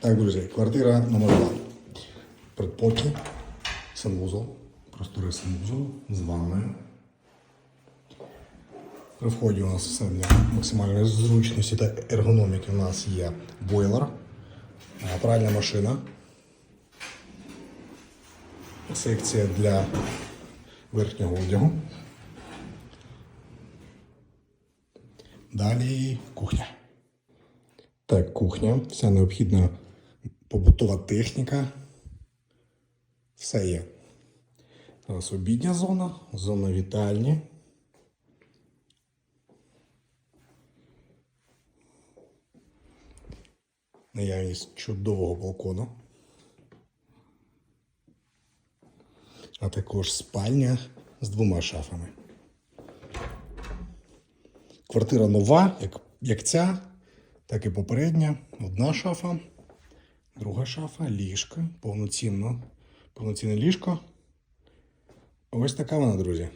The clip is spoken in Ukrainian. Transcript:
Так, друзі, квартира номер 2. Предпокій, санвузол, простори санвузол з ванною. При вході у нас все для максимальної зручності та ергономіки. У нас є бойлер, пральна машина, секція для верхнього одягу. Далі кухня. Так, кухня, вся необхідна побутова техніка. Все є. Зараз обідня зона, зона вітальні. Наявність чудового балкону. А також спальня з двома шафами. Квартира нова, як, як ця, так і попередня. Одна шафа, друга шафа, ліжко, повноцінно, повноцінне ліжко. Ось така вона, друзі.